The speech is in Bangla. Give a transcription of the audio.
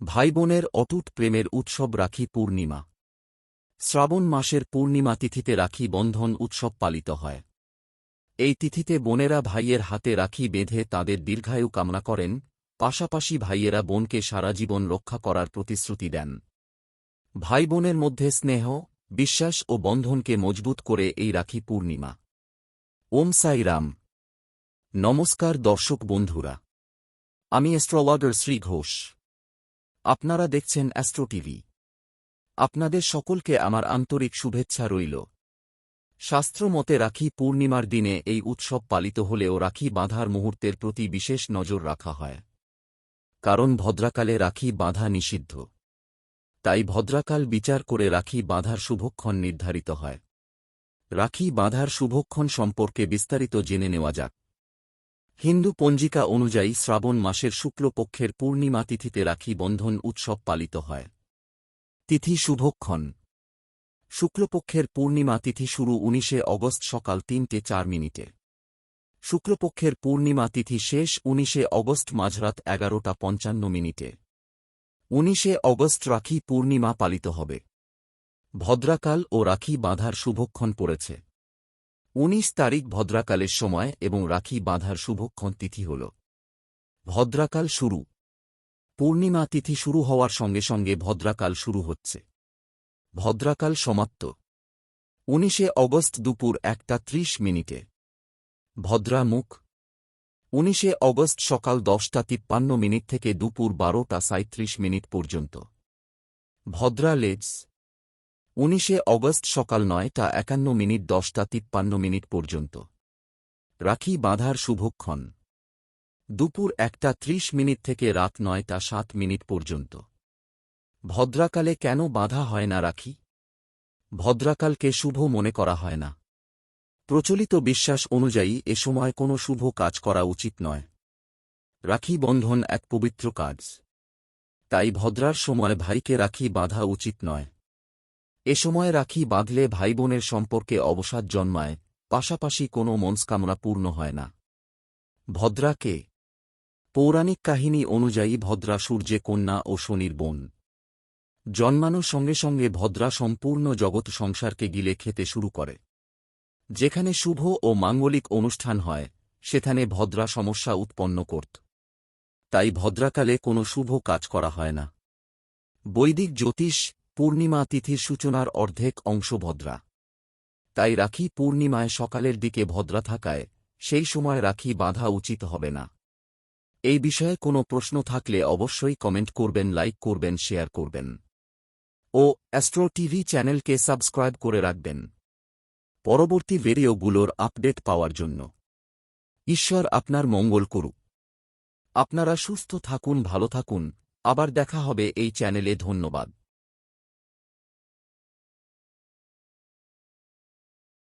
ভাই বোনের অটুট প্রেমের উৎসব রাখি পূর্ণিমা। শ্রাবণ মাসের পূর্ণিমা তিথিতে রাখি বন্ধন উৎসব পালিত হয়। এই তিথিতে বোনেরা ভাইয়ের হাতে রাখি বেঁধে তাদের দীর্ঘায়ু কামনা করেন, পাশাপাশি ভাইয়েরা বোনকে সারা জীবন রক্ষা করার প্রতিশ্রুতি দেন। ভাই বোনের মধ্যে স্নেহ, বিশ্বাস ও বন্ধনকে মজবুত করে এই রাখি পূর্ণিমা। ওম সাই রাম। নমস্কার দর্শক বন্ধুরা। আমি অ্যাস্ট্রোলজার শ্রী ঘোষ। আপনারা দেখছেন অ্যাস্ট্রো টিভি। আপনাদের সকলকে আমার আন্তরিক শুভেচ্ছা রইল। শাস্ত্র মতে রাখি পূর্ণিমার দিনে এই উৎসব পালিত হলেও রাখি বাঁধার মুহূর্তের প্রতি বিশেষ নজর রাখা হয়। কারণ ভদ্রাকালে রাখি বাঁধা নিষিদ্ধ। তাই ভদ্রাকাল বিচার করে রাখি বাঁধার শুভক্ষণ নির্ধারিত হয়। রাখি বাঁধার শুভক্ষণ সম্পর্কে বিস্তারিত জেনে নেওয়া যাক। হিন্দু পঞ্জিকা অনুযায়ী শ্রাবণ মাসের শুক্লপক্ষের পূর্ণিমা তিথিতে রাখি বন্ধন উৎসব পালিত হয়। তিথি শুভক্ষণ। শুক্লপক্ষের পূর্ণিমা তিথি শুরু উনিশে অগস্ট সকাল তিনটে চার মিনিটে। শুক্লপক্ষের পূর্ণিমা তিথি শেষ উনিশে অগস্ট মাঝরাত এগারোটা পঞ্চান্ন মিনিটে। উনিশে অগস্ট রাখি পূর্ণিমা পালিত হবে। ভদ্রাকাল ও রাখি বাঁধার শুভক্ষণ পড়েছে। উনিশ তারিখ ভদ্রাকালের সময় এবং রাখি বাঁধার শুভক্ষণ তিথি হল। ভদ্রাকাল শুরু। পূর্ণিমা তিথি শুরু হওয়ার সঙ্গে সঙ্গে ভদ্রাকাল শুরু হচ্ছে। ভদ্রাকাল সমাপ্ত। উনিশে অগস্ট দুপুর একটা ত্রিশ মিনিটে। ভদ্রা মুখ। উনিশে অগস্ট সকাল দশটা তিপ্পান্ন মিনিট থেকে দুপুর বারোটা সাঁত্রিশ মিনিট পর্যন্ত। ভদ্রা লেজ। উনিশে অগস্ট সকাল নয়টা একান্ন মিনিট দশটা তিপ্পান্ন মিনিট পর্যন্ত। রাখি বাঁধার শুভক্ষণ। দুপুর একটা ত্রিশ মিনিট থেকে রাত নয়টা সাত মিনিট পর্যন্ত। ভদ্রাকালে কেন বাঁধা হয় না রাখি? ভদ্রাকালকে শুভ মনে করা হয় না। প্রচলিত বিশ্বাস অনুযায়ী এ সময় কোনো শুভ কাজ করা উচিত নয়। রাখি বন্ধন এক পবিত্র কাজ। তাই ভদ্রার সময় ভাইকে রাখি বাঁধা উচিত নয়। এ সময় রাখি বাঁধলে ভাই বোনের সম্পর্কে অবসাদ জন্মায়, পাশাপাশি কোনো মনস্কামনা পূর্ণ হয় না। ভদ্রাকে পৌরাণিক কাহিনী অনুযায়ী ভদ্রা সূর্যে কন্যা ও শনির বোন। জন্মানোর সঙ্গে সঙ্গে ভদ্রা সম্পূর্ণ জগৎ সংসারকে গিলে খেতে শুরু করে। যেখানে শুভ ও মাঙ্গলিক অনুষ্ঠান হয়, সেখানে ভদ্রা সমস্যা উৎপন্ন করত। তাই ভদ্রাকালে কোনো শুভ কাজ করা হয় না। বৈদিক জ্যোতিষ পূর্ণিমা তিথির সূচনার অর্ধেক অংশ ভদ্রা। তাই রাখি পূর্ণিমায় সকালের দিকে ভদ্রা থাকায় সেই সময় রাখি বাঁধা উচিত হবে না। এই বিষয়ে কোনো প্রশ্ন থাকলে অবশ্যই কমেন্ট করবেন, লাইক করবেন, শেয়ার করবেন। ও অ্যাস্ট্রো টিভি চ্যানেলকে সাবস্ক্রাইব করে রাখবেন। পরবর্তী ভিডিওগুলোর আপডেট পাওয়ার জন্য। ঈশ্বর আপনার মঙ্গল করুক। আপনারা সুস্থ থাকুন, ভালো থাকুন। আবার দেখা হবে এই চ্যানেলে, ধন্যবাদ।